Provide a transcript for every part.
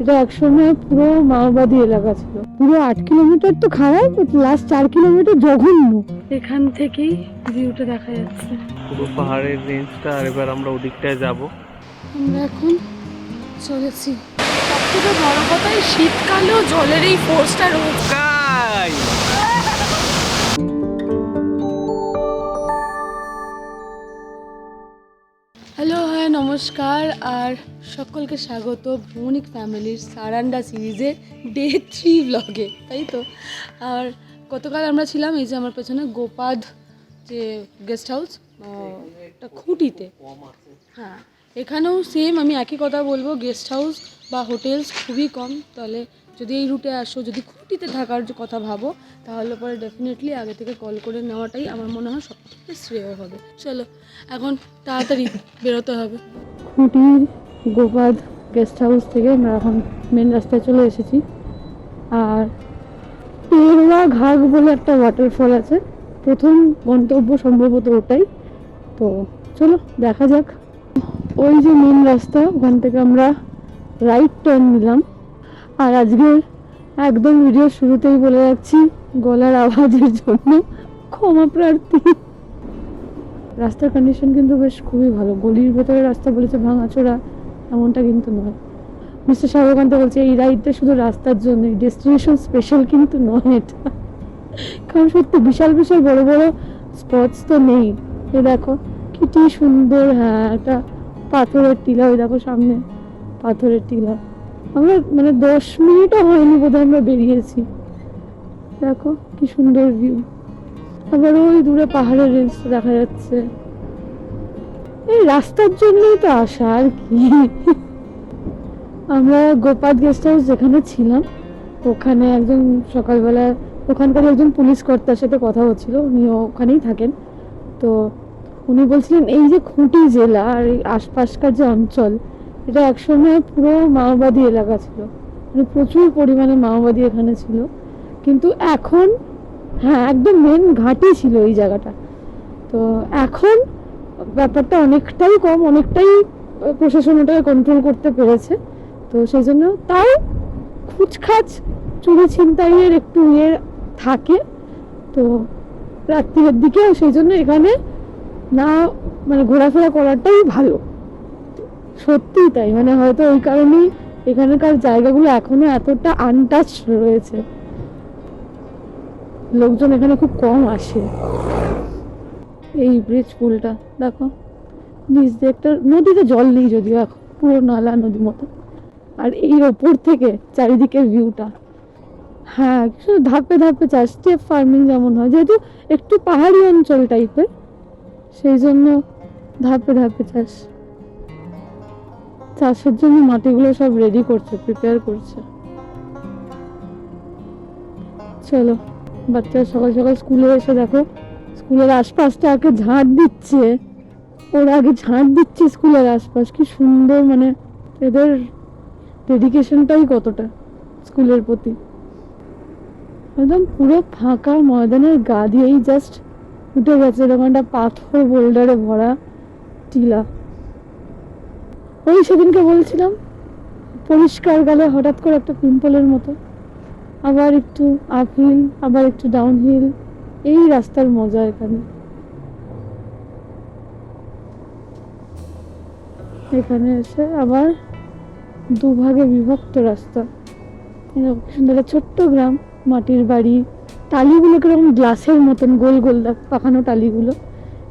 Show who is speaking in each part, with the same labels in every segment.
Speaker 1: এটা একসময় পুরো মাওবাদী এলাকা ছিল। পুরো আট কিলোমিটার তো খারাপ লাস্ট চার কিলোমিটার জঘন্য। এখান থেকেই ভিউটা দেখা যাচ্ছে।
Speaker 2: পুরো পাহাড়ের রেঞ্জটা আর এবার আমরা ওদিকটায় যাব।
Speaker 1: আমরা এখন চলেছি। সবথেকে বড় কথা এই শীতকালেও জলের এই ফোর্সটা রয়েছে। নমস্কার আর সকলকে স্বাগত ভৌনিক ফ্যামিলির সারান্ডা সিরিজে ডে থ্রি ব্লগে তাই তো? আর গতকাল আমরা ছিলাম এই যে আমার পেছনে গোপাদ যে গেস্ট হাউস একটা খুঁটিতে। হ্যাঁ। এখানেও সেম আমি একই কথা বলব গেস্ট হাউস বা হোটেলস খুবই কম। তাহলে যদি এই রুটে আসো, যদি খুঁটিতে থাকার কথা ভাবো, তাহলে পরে ডেফিনেটলি আগে থেকে কল করে নেওয়াটাই আমার মনে হয় সব থেকে শ্রেয় হবে। চলো, এখন তাড়াতাড়ি বেরোতে হবে। খুঁটির গোপাদ গেস্ট হাউস থেকে আমরা এখন মেন রাস্তায় চলে এসেছি। আর পেরোয়া ঘাট বলে একটা ওয়াটারফল আছে। প্রথম গন্তব্য সম্ভবত ওটাই। তো চলো, দেখা যাক। ওই যে মেন রাস্তা, ওখান থেকে আমরা রাইট টার্ন নিলাম। আর আজকে একদম ভিডিও শুরুতেই বলে যাচ্ছি, গলার আওয়াজের জন্য ক্ষমা প্রার্থী। রাস্তার কন্ডিশন কিন্তু বেশ খুবই ভালো। গলির ভেতরে রাস্তা বলেছে ভাঙাচোরা, এমনটা কিন্তু নয়। মিস্টার শাহরুখান্ত বলছে, এই রাইডটা শুধু রাস্তার জন্য ডেস্টিনেশন স্পেশাল কিন্তু নয় এটা। কারণ সত্যি বিশাল বিশাল বড় বড় স্পটস তো নেই। এ দেখো, কি সুন্দর হ্যাঁ একটা পাথরের টিলা ওই দেখো সামনে, পাথরের টিলা। আমরা মানে দশ মিনিটও হয়নি বোধহয় আমরা বেরিয়েছি। দেখো কি সুন্দর ভিউ আবার ওই দূরে পাহাড়ের রেঞ্জটা দেখা যাচ্ছে। এই রাস্তার জন্যই তো আসা, আর কি? আমরা গোপাদ গেস্ট হাউস যেখানে ছিলাম, ওখানে একজন সকালবেলা, ওখানকার একজন পুলিশ কর্তার সাথে কথা হচ্ছিল উনি ওখানেই থাকেন। তো উনি বলছিলেন, এই যে খুঁটি জেলা আর এই আশপাশকার যে অঞ্চল, এটা একসময় পুরো মাওবাদী এলাকা ছিল। মানে প্রচুর পরিমাণে মাওবাদী এখানে ছিল। কিন্তু এখন হ্যাঁ একদম মেন ঘাটি ছিল এই জায়গাটা। তো এখন ব্যাপারটা অনেকটাই কম, অনেকটাই প্রশাসন ওটাকে কন্ট্রোল করতে পেরেছে। তো সেই জন্য তাও খুচখাচ চুরি ছিনতাইয়ের একটু ইয়ে থাকে। তো রাত্রির দিকেও সেই জন্য এখানে না মানে ঘোরাফেরা করাটাই ভালো। সত্যিই তাই মানে হয়তো ওই কারণেই এখানকার জায়গাগুলো এখনও এতটা আনটাচ রয়েছে। লোকজন এখানে খুব কম আসে। এই ব্রিজ পুলটা, দেখো। নিচ দিয়ে একটা নদীতে জল নেই যদিও এখন, পুরো নালা নদীর মতো। আর এই ওপর থেকে চারিদিকের ভিউটা হ্যাঁ শুধু ধাপে ধাপে চাষ, স্টেপ ফার্মিং যেমন হয়, যেহেতু একটু পাহাড়ি অঞ্চল টাইপের সেই জন্য ধাপে ধাপে চাষ। চাষের জন্য মাটিগুলো সব রেডি করছে প্রিপেয়ার করছে। চলো, বাচ্চারা সকাল সকাল স্কুলে এসে দেখো স্কুলের আশপাশটা আগে ঝাঁট দিচ্ছে। ওরা আগে ঝাঁট দিচ্ছে স্কুলের আশপাশ, কি সুন্দর মানে এদের ডেডিকেশনটাই কতটা স্কুলের প্রতি। একদম পুরো ফাঁকা ময়দানের গা দিয়েই জাস্ট উঠে গেছে, এরকম একটা পাথর বোল্ডারে ভরা টিলা। ওই সেদিনকে বলছিলাম, পরিষ্কার গেলে হঠাৎ করে একটা পিম্পলের মতো। আবার একটু আপ হিল আবার একটু ডাউন হিল এই রাস্তার মজা এখানে। এখানে এসে আবার দুভাগে বিভক্ত রাস্তা। সুন্দর ছোট্ট গ্রাম, মাটির বাড়ি টালিগুলো কীরকম গ্লাসের মতন, গোল গোল পাকানো টালিগুলো।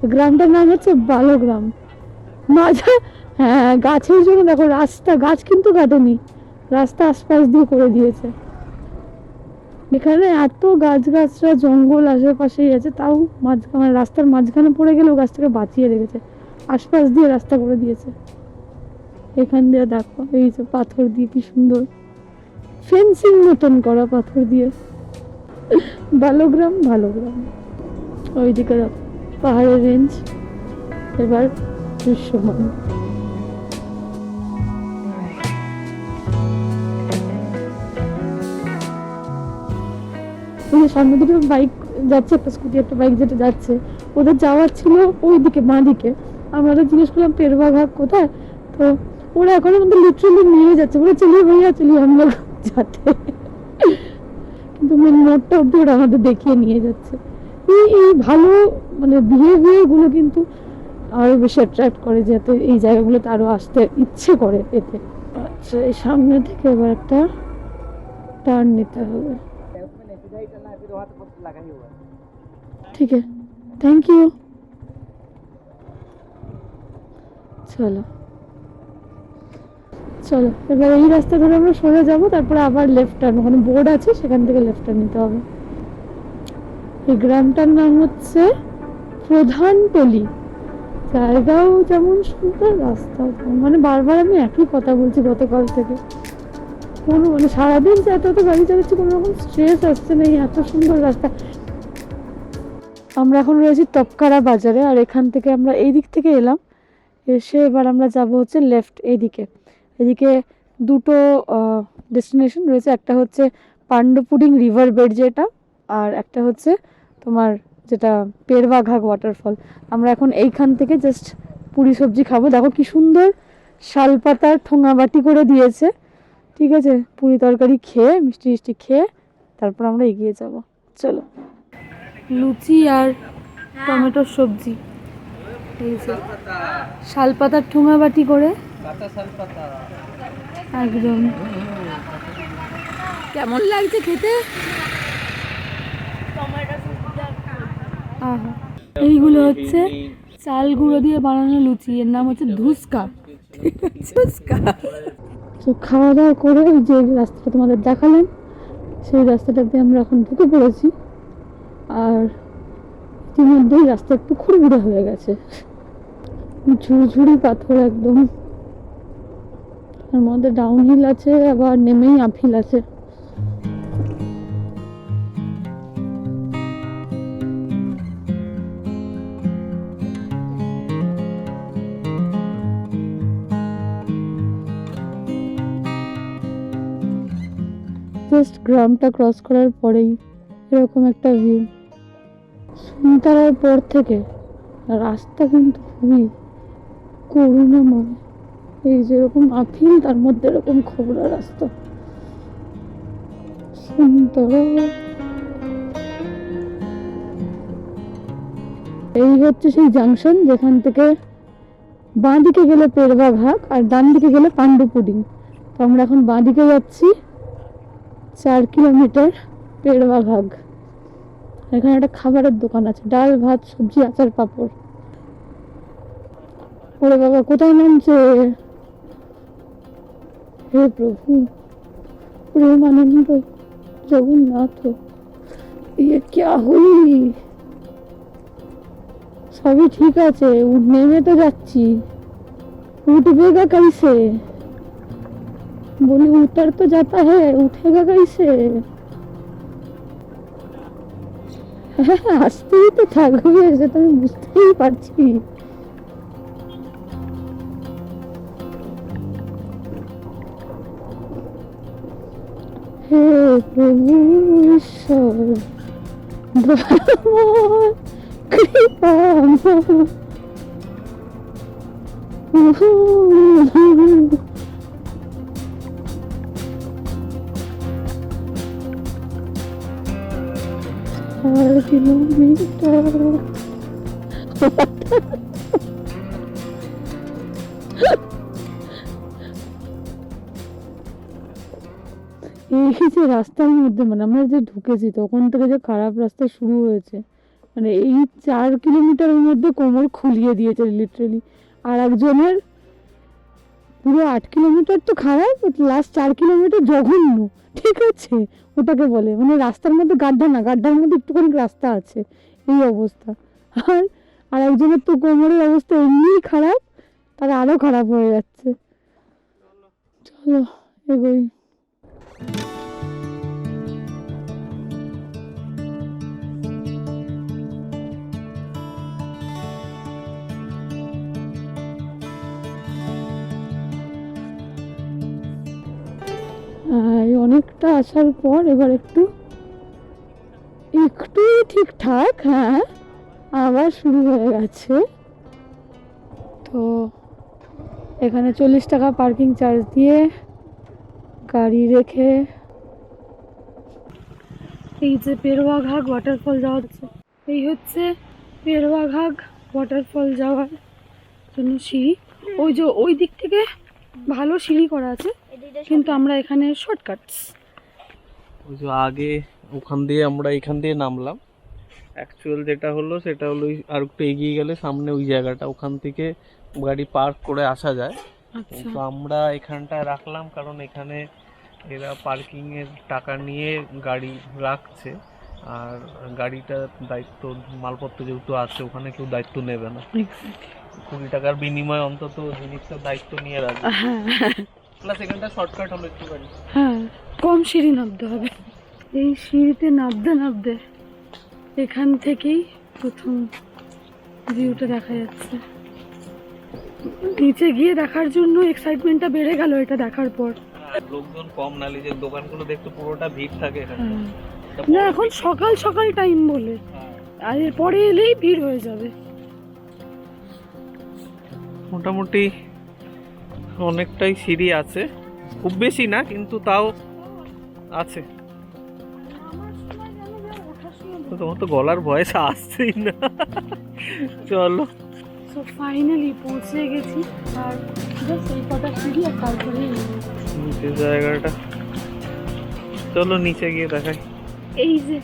Speaker 1: গ্রামটার নাম হচ্ছে বালোগ্রাম। মাঝে হ্যাঁ গাছের জন্য দেখো রাস্তা, গাছ কিন্তু কাটেনি। রাস্তা আশপাশ দিয়ে করে দিয়েছে। এখানে এত গাছ গাছরা জঙ্গল আশেপাশেই আছে, তাও মাঝখানে, রাস্তার মাঝখানে পড়ে গেলেও গাছটাকে বাঁচিয়ে রেখেছে। আশপাশ দিয়ে রাস্তা করে দিয়েছে। এখান দিয়ে দেখো, এই যে পাথর দিয়ে কি সুন্দর। ফেন্সিং মতন করা পাথর দিয়ে। ভালো গ্রাম ভালো গ্রাম ওইদিকে পাহাড়ের রেঞ্জ এবার দৃশ্যমান। সামনে দিকে বাইক যাচ্ছে, একটা স্কুটি একটা বাইক যেটা যাচ্ছে, ওদের যাওয়ার ছিল ওই দিকে বাঁ দিকে আমরা তো জিজ্ঞেস করলাম পেরবা ঘাগ কোথায়? তো ওরা এখন আমাদের লিটারালি নিয়ে যাচ্ছে। ওরা চলিয়ে ভাইয়া চলিয়ে আমরা যাতে কিন্তু মেন মোড়টা অব্দি ওরা আমাদের দেখিয়ে নিয়ে যাচ্ছে। এই এই ভালো মানে বিহেভিয়ারগুলো কিন্তু আরও বেশি অ্যাট্রাক্ট করে যাতে এই জায়গাগুলোতে আরও আসতে ইচ্ছে করে এতে। আচ্ছা এই সামনে থেকে এবার একটা টার্ন নিতে হবে। ঠিক আছে। থ্যাংক ইউ চলো। চলো, এবার এই রাস্তা ধরে আমরা সোজা যাব, তারপরে আবার লেফট টার্ন ওখানে বোর্ড আছে, সেখান থেকে লেফট টার্ন নিতে হবে। এই গ্রামটার নাম হচ্ছে প্রধানটলি জায়গাও যেমন সুন্দর রাস্তা মানে বারবার আমি একই কথা বলছি গতকাল থেকে। কোনো মানে সারাদিন এত এত গাড়ি চালাচ্ছি, কোনো রকম স্ট্রেস আসছে না এত সুন্দর রাস্তা। আমরা এখন রয়েছি তপকারা বাজারে, আর এখান থেকে আমরা এই দিক থেকে এলাম। এসে এবার আমরা যাব হচ্ছে লেফট এইদিকে এদিকে দুটো ডেস্টিনেশন রয়েছে। একটা হচ্ছে পাণ্ডপুডিং রিভার বেড যেটা, আর একটা হচ্ছে তোমার যেটা পেরবাঘাগ ওয়াটারফল আমরা এখন এইখান থেকে জাস্ট পুরি সবজি খাব। দেখো কি সুন্দর শালপাতার ঠোঙাবাটি করে দিয়েছে। ঠিক আছে? পুরি তরকারি খেয়ে, মিষ্টি মিষ্টি খেয়ে তারপর আমরা এগিয়ে যাব। চলো। লুচি আর টমেটোর সবজি। এই শালপাতার ঠোঙাবাটি করে একদম। কেমন লাগছে খেতে? এইগুলো হচ্ছে চাল গুঁড়ো দিয়ে বানানো লুচি, এর নাম হচ্ছে ধুসকা। ধুসকা। তো খাওয়া দাওয়া করে যে রাস্তাটা তোমাদের দেখালাম, সেই রাস্তাটা দিয়ে আমরা এখন ঢুকে পড়েছি। আর ইতিমধ্যেই রাস্তা একটু খুঁড়বুড়ে হয়ে গেছে। ঝুড়ঝুড়ি পাথর একদম। তার মধ্যে ডাউন হিল আছে, আবার নেমেই আপ হিল আছে। জাস্ট গ্রামটা ক্রস করার পরেই এরকম একটা ভিউ সুনতারার পর থেকে রাস্তা কিন্তু খুবই করুণাময়। এই যেরকম আফিল তার মধ্যে এরকম খোবরা রাস্তা। এই হচ্ছে সেই জাংশন, যেখান থেকে বাঁ দিকে গেলে পেরবা ঘাট আর ডান দিকে গেলে পাণ্ডু পুডিং তো আমরা এখন বাঁ দিকে যাচ্ছি, চার কিলোমিটার পেরবা ঘাগ এখানে একটা খাবারের দোকান আছে, ডাল, ভাত, সবজি, আচার, পাঁপড়। ওরে বাবা, কোথায় নামছে? হে প্রভু প্রেম আনন্দ জগন্নাথ ইয়ে ক্যা হুই সবই ঠিক আছে উ- নেমে তো যাচ্ছি উঠবেগা कैसे बोली उतर तो जाता है उठेगा कैसे হ্যাঁ আসতেই তো থাকবে সেটা আমি বুঝতেই পারছি হে প্রভু ঈশ্বর দয়াময় কৃপাময় চার কিলোমিটার এই যে রাস্তার মধ্যে মানে আমরা যে ঢুকেছি, তখন থেকে যে খারাপ রাস্তা শুরু হয়েছে। মানে এই চার কিলোমিটারের মধ্যে কোমর খুলিয়ে দিয়েছে লিটারেলি আর একজনের পুরো আট কিলোমিটার তো খারাপ লাস্ট চার কিলোমিটার জঘন্য, ঠিক আছে? ওটাকে বলে। মানে রাস্তার মধ্যে গাড্ডা না, গাড্ডার মধ্যে একটুখানি রাস্তা আছে, এই অবস্থা। আর আর একজনের তো কোমরের অবস্থা এমনিই খারাপ, তার আরও খারাপ হয়ে যাচ্ছে। চলো, এগোই। অনেকটা আসার পর এবার একটু একটু ঠিকঠাক হ্যাঁ আবার শুরু হয়ে গেছে। তো
Speaker 3: এখানে চল্লিশ টাকা পার্কিং চার্জ দিয়ে গাড়ি রেখে এই যে পেরোয়া ঘাগ ওয়াটারফল যাওয়ার এই হচ্ছে পেরোয়া ঘাগ ওয়াটারফল যাওয়ার জন্য সিঁড়ি। ওই যে ওই দিক থেকে ভালো সিঁড়ি করা আছে। কিন্তু আমরা এখানে শর্টকাটস
Speaker 2: ওই যে আগে ওখান দিয়ে আমরা এখান দিয়ে নামলাম। অ্যাকচুয়াল যেটা হলো সেটা হলো ওই আর একটু এগিয়ে গেলে সামনে ওই জায়গাটা ওখান থেকে গাড়ি পার্ক করে আসা যায়।
Speaker 3: আচ্ছা।
Speaker 2: কিন্তু আমরা এখানটায় রাখলাম কারণ এখানে এরা পার্কিং এর টাকা নিয়ে গাড়ি রাখছে। আর গাড়িটার দায়িত্ব মালপত্র যেহেতু আছে ওখানে কেউ দায়িত্ব নেবে না। কুড়ি টাকার বিনিময়ে অন্তত জিনিসটার দায়িত্ব নিয়ে রাখবে।
Speaker 3: হ্যাঁ।
Speaker 2: প্লাস এখানটা শর্টকাট হলো একটু
Speaker 3: হ্যাঁ কম সিঁড়ি নামতে হবে। এই সিঁড়িতে নামতে নামতে এখান থেকেই প্রথম ভিউটা দেখা যাচ্ছে। নিচে গিয়ে দেখার জন্য এক্সাইটমেন্টটা বেড়ে গেল এটা দেখার পর।
Speaker 2: লোকজন কম নালি যে দোকানগুলো দেখতে পুরোটা ভিড় থাকে এখানে।
Speaker 3: হ্যাঁ। না এখন সকাল সকাল টাইম বলে। আর এরপরে এলেই ভিড় হয়ে যাবে।
Speaker 2: মোটামুটি অনেকটাই সিঁড়ি আছে। খুব বেশি না কিন্তু তাও আছে। তোমার তো গলার ভয়েস আসছেই না। চলো।
Speaker 3: সো ফাইনালি পৌঁছে গেছি। আর জাস্ট এই কটা সিঁড়ি আর তারপরে
Speaker 2: নিচে। জায়গাটা। চলো নিচে গিয়ে দেখাই।
Speaker 3: এই যে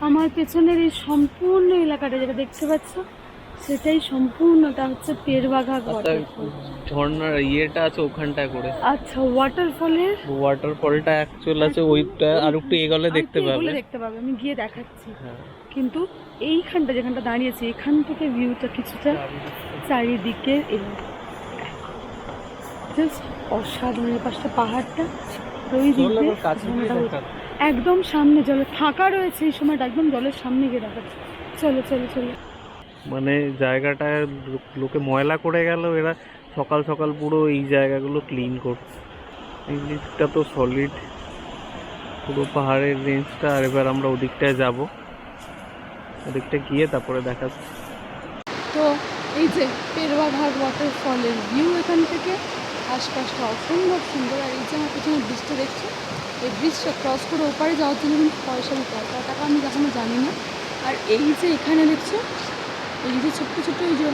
Speaker 3: আমার পেছনের এই সম্পূর্ণ এলাকাটা যেটা দেখতে পাচ্ছ সেটাই সম্পূর্ণটা হচ্ছে পেরবাঘা
Speaker 2: আচ্ছা ঝর্ণার ইয়েটা আছে ওখানটায় করে।
Speaker 3: আচ্ছা ওয়াটারফলের
Speaker 2: ওয়াটারফলটা অ্যাকচুয়াল আছে ওইটা আর একটু এগোলে দেখতে পাবে।
Speaker 3: দেখতে পাবে আমি গিয়ে দেখাচ্ছি।
Speaker 2: হ্যাঁ।
Speaker 3: কিন্তু এইখানটা যেখানটা দাঁড়িয়েছি এখান থেকে ভিউটা কিছুটা চারিদিকে জাস্ট অসাধারণ পাশটা পাহাড়টা ওই দিক একদম সামনে জলে ফাঁকা রয়েছে এই সময়টা একদম জলের সামনে গিয়ে দেখাচ্ছে। চলো চলো চলো।
Speaker 2: মানে জায়গাটায় লোকে ময়লা করে গেল, এরা সকাল সকাল পুরো এই জায়গাগুলো ক্লিন করছে। এই দিকটা তো সলিড পুরো পাহাড়ের রেঞ্জটা আর এবার আমরা ওদিকটায় যাব। ওদিকটা গিয়ে তারপরে দেখাচ্ছি
Speaker 3: তো এই যে পেরবা ঘাট ওয়াটারফলের ভিউ এখান থেকে, আশপাশটা অসম্ভব সুন্দর। আর এই যে আমার পিছনে ব্রিজটা দেখছ? এই ব্রিজটা ক্রস করে ওপারে যাওয়ার জন্য কিন্তু পয়সা দিতে হয়। টাকা আমি এখনও জানি না। আর এই যে এখানে দেখছ এই যে ছোট্ট ছোট্ট এই যে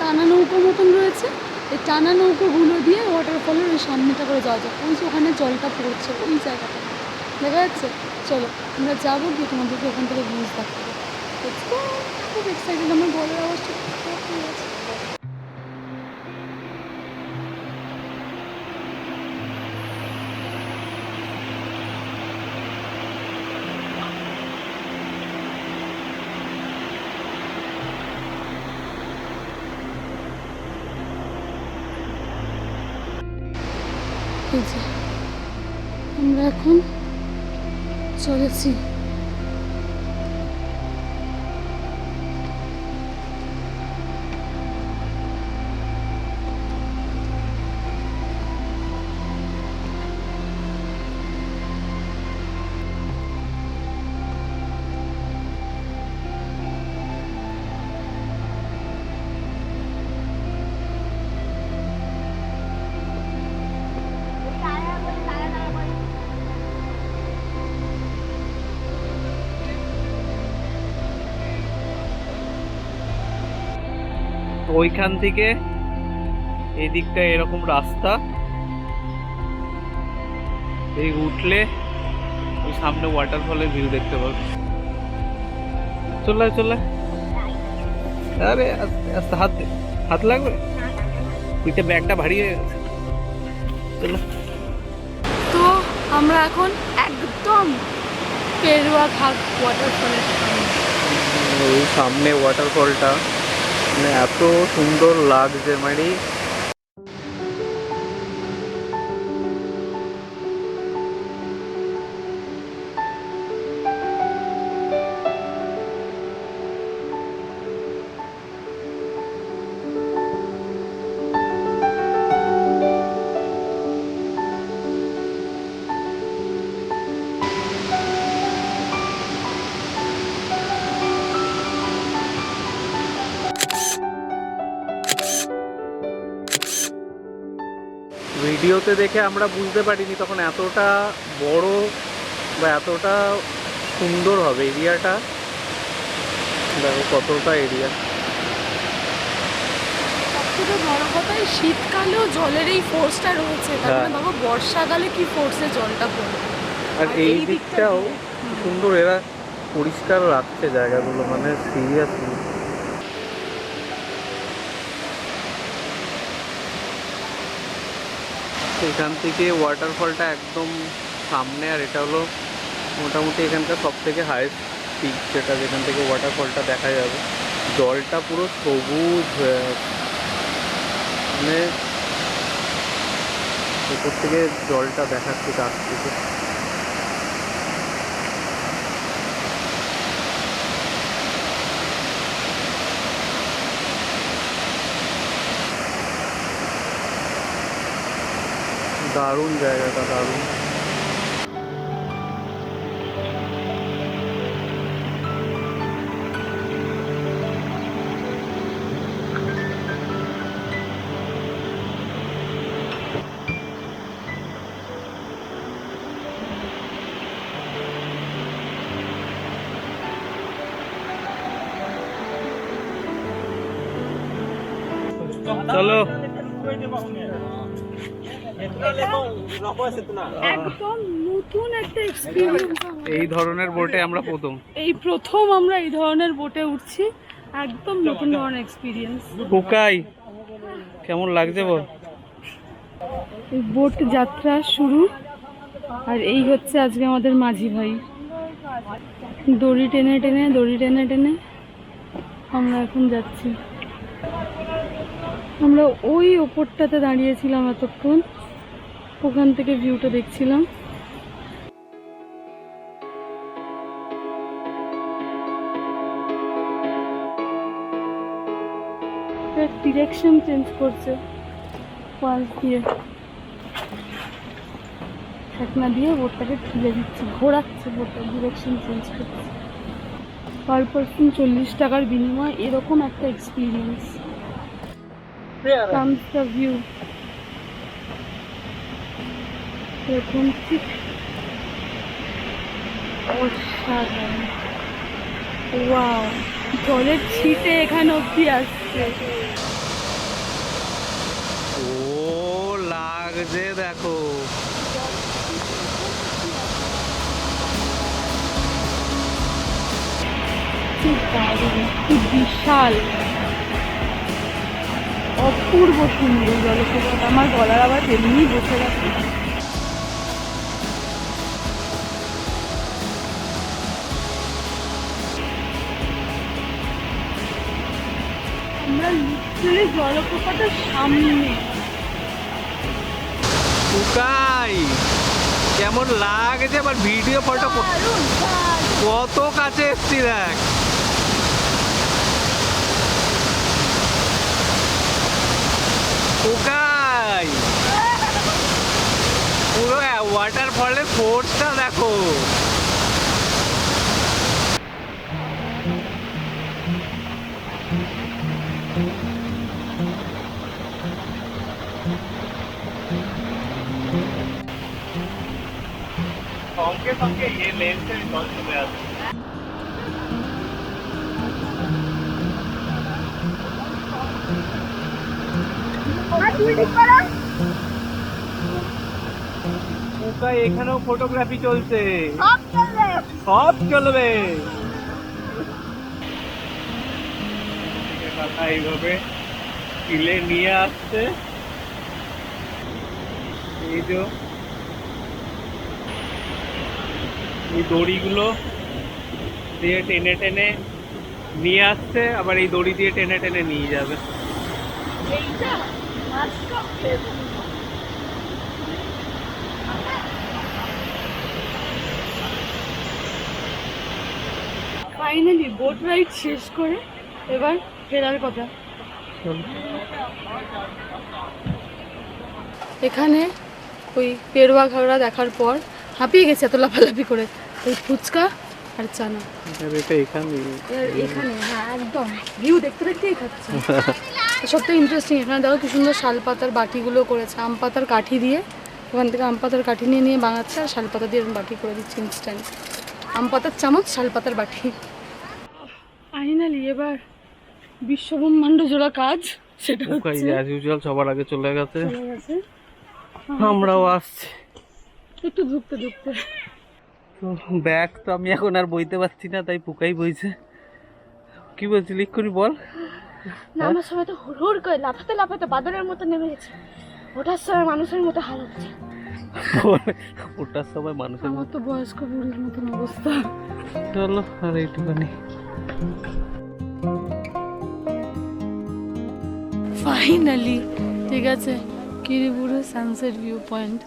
Speaker 3: টানা নৌকোর মতন রয়েছে, এই টানা নৌকোগুলো দিয়ে ওয়াটারফলের ওই সামনেটা করে যাওয়া যায় ওই যে ওখানে জলটা পড়ছে ওই জায়গাটা। দেখা যাচ্ছে? চলো, আমরা যাব গিয়ে তোমাদেরকে ওখান থেকে ভিউজ দেখাবো। খুব এক্সাইটেড আমার গলার আওয়াজটা এই যে, আমরা এখন চলেছি।
Speaker 2: ওইখান থেকে এই দিকটা এরকম রাস্তা। এই উঠলে ওই সামনে ওয়াটারফলের ভিউ দেখতে পাবে। চলে চলে আরে আস্তে হাত হাত লাগবে? পিঠে ব্যাগটা ভারী হয়ে গেছে। চলো
Speaker 3: তো আমরা এখন একদম পেরুয়া ঘাট ওয়াটারফলের সামনে।
Speaker 2: ওই সামনে ওয়াটারফলটা মানে এত সুন্দর লাগছে মানে ভিডিওতে দেখে আমরা বুঝতে পারিনি তখন এতটা বড় বা এতটা সুন্দর হবে এরিয়াটা। দেখো কতটা এরিয়া।
Speaker 3: সবথেকে বড় কথা শীতকালেও জলের এই ফোর্সটা রয়েছে।
Speaker 2: হ্যাঁ।
Speaker 3: মানে বাবা বর্ষাকালে কি ফোর্সে জলটা
Speaker 2: আর এই দিকটাও সুন্দর এরা পরিষ্কার রাখছে জায়গাগুলো মানে সিরিয়াসলি এখান থেকে ওয়াটারফলটা একদম সামনে, আর এটা হলো মোটামুটি এখানকার সব থেকে হায়েস্ট পিক যেটা যেখান থেকে ওয়াটারফলটা দেখা যাবে। জলটা পুরো সবুজ হয়ে আছে মানে উপর থেকে জলটা দেখাচ্ছে গাছ থেকে দারুণ জায়গাটা দারুণ চলো
Speaker 3: একদম নতুন একটা এক্সপিরিয়েন্স
Speaker 2: এই ধরনের বোটে আমরা প্রথম।
Speaker 3: এই প্রথম আমরা এই ধরনের বোটে উঠছি। একদম নতুন ধরনের এক্সপিরিয়েন্স
Speaker 2: হুকাই কেমন লাগছে বল?
Speaker 3: এই বোট যাত্রা শুরু। আর এই হচ্ছে আজকে আমাদের মাঝি ভাই। দড়ি টেনে টেনে দড়ি টেনে টেনে আমরা এখন যাচ্ছি। আমরা ওই ওপরটাতে দাঁড়িয়েছিলাম এতক্ষণ। ওখান থেকে ভিউটা দেখছিলাম। ডিরেকশন চেঞ্জ করছে। পাশ দিয়ে। ঢাকনা দিয়ে বোটটাকে ঠেলে দিচ্ছে ঘোরাচ্ছে বোটটা ডিরেকশন চেঞ্জ করছে। পার পার্সন চল্লিশ টাকার বিনিময়ে এরকম একটা এক্সপিরিয়েন্স ভিউ এরকম ঠিক অসাধারণ। ওয়াও জলের ছিটে এখানে অব্দি আসছে।
Speaker 2: ও লাগছে দেখো।
Speaker 3: কি বিশাল। অপূর্ব সুন্দর জলপ্রপাত আমার গলার আবার এমনি বসে গেছে লিটারালি জলপ্রপাতের সামনে।
Speaker 2: হুকাই কেমন লাগছে আবার ভিডিও ফটো। কত কাছে এসছি দেখ। হুকাই পুরো ওয়াটারফলের ফোর্সটা দেখো। সঙ্গে সঙ্গে এ লেন্সে জল চলে আসে। এখানেও ফটোগ্রাফি চলছে। সব চলবে। এইভাবে কিলে নিয়ে আসছে। এই যে এই দড়িগুলো দিয়ে টেনে টেনে নিয়ে আসছে, আবার এই দড়ি দিয়ে টেনে টেনে নিয়ে যাবে।
Speaker 3: ফাইনালি বোট রাইড শেষ করে এবার ফেরার কথা। এখানে ওই পেরোয়া ঘাগড়া দেখার পর হাঁপিয়ে গেছে এত লাফালাফি করে। ওই ফুচকা আর চানা।
Speaker 2: এটা এখানে?
Speaker 3: হ্যাঁ একদম। ভিউ দেখতে দেখতেই খাচ্ছে। সত্যি ইন্টারেস্টিং এখানে দেখো কি সুন্দর শাল পাতার বাটিগুলো করেছে। আম পাতার কাঠি দিয়ে। ওখান থেকে আম পাতার কাঠি নিয়ে নিয়ে বানাচ্ছে আর শাল পাতা দিয়ে বাটি করে দিচ্ছে ইনস্ট্যান্ট আম পাতার চামচ শাল পাতার বাটি। ফাইনালি এবার বিশ্বব্রহ্মাণ্ড জোড়া কাজ। সেটা
Speaker 2: অ্যাজ ইউজুয়াল সবার আগে
Speaker 3: চলে গেছে।
Speaker 2: আমরাও আসছি।
Speaker 3: একটু ঢুকতে ঢুকতে।
Speaker 2: তো ব্যাগ তো আমি এখন আর বইতে পারছি না তাই পুকাই বইছে। কি বলছিলি এক্ষুনি বল।
Speaker 4: নামার সময় তো হুড় হুড় করে লাফাতে লাফাতে বাদরের মতো নেমে গেছে। ওঠার সময় মানুষের মতো হাল হচ্ছে।
Speaker 2: ওটার সময় মানুষের
Speaker 3: আমার তো বয়স্ক বুড়ির মতন অবস্থা।
Speaker 2: চলো আর এইটুখানি।
Speaker 3: ফাইনালি ঠিক আছে। কিরিবুড়ো সানসেট ভিউ পয়েন্ট